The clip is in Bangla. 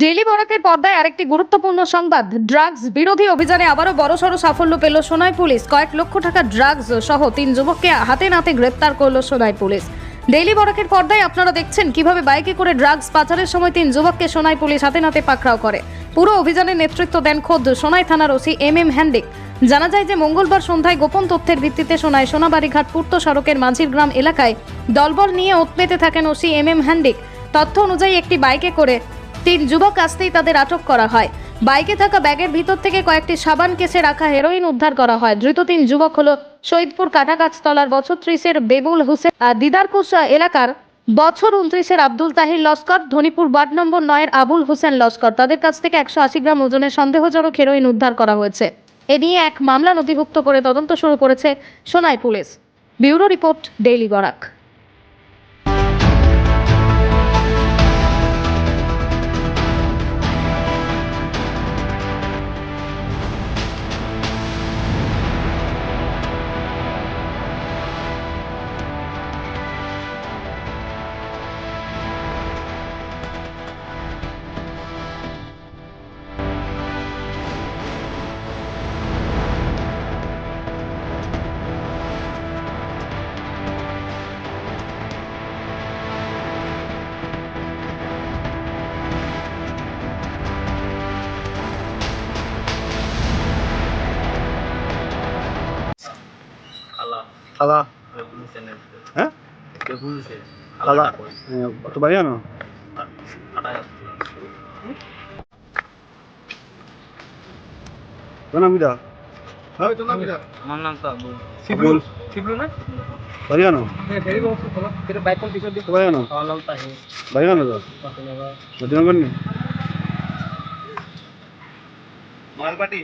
ডেইলি বরাকের পর্দায় আরেকটি গুরুত্বপূর্ণ সংবাদ। ড্রাগস বিরোধী অভিযানে আবারও বড়সড় সাফল্য পেল সোনাই পুলিশ। কয়েক লক্ষ টাকা ড্রাগস সহ তিন যুবককে হাতে নাতে গ্রেপ্তার করল সোনাই পুলিশ। ডেইলি বরাকের পর্দায় আপনারা দেখছেন কীভাবে বাইকে করে ড্রাগস পাচারের সময় তিন যুবককে সোনাই পুলিশ হাতে নাতে পাকড়াও করে। পুরো অভিযানের নেতৃত্ব দেন খোদ সোনাই থানার ওসি এম এম হ্যান্ডিক জানা যায় যে মঙ্গলবার সন্ধ্যায় গোপন তথ্যের ভিত্তিতে সোনাই সোনাবাড়িঘাট পূর্ত সড়কের মাঝির গ্রাম এলাকায় দলবল নিয়ে ওত পেতে থাকেন ওসি এম এম হ্যান্ডিক তথ্য অনুযায়ী একটি বাইকে করে তিন যুবক আসতেই তাদের আটক করা হয়। বাইকে থাকা ব্যাগের ভিতর থেকে কয়েকটি সাবান কেসে রাখা হেরোইন উদ্ধার করা হয়। ধৃত তিন যুবক হলো শহীদপুর কাটাগাছতলার বছর ত্রিশের বেবুল হোসেন আর দিদারপুর এলাকার বছর উনত্রিশের আব্দুল তাহির লস্কর, ধনীপুর ওয়ার্ড নম্বর নয়ের আবুল হোসেন লস্কর। তাদের কাছ থেকে একশো আশি গ্রাম ওজনের সন্দেহজনক হেরোইন উদ্ধার করা হয়েছে। এ নিয়ে এক মামলা নথিভুক্ত করে তদন্ত শুরু করেছে Sonai police. Bureau report, daily Barak. খালা খালা কেউ বুঝছে না হ্যাঁ কেউ বুঝছে খালা অত বাড়ি আনো কোন আমিদা হ্যাঁ আমার নাম তো আবু শিবলুল শিবলু না বাড়ি আনো হ্যাঁ ফেরি বক্স খোলা ফেরি বাইক কোন পিছন দিকে বাড়ি আনো আমার নাম তাহি বাড়ি আনো তো মদিনা করনি মালপাটি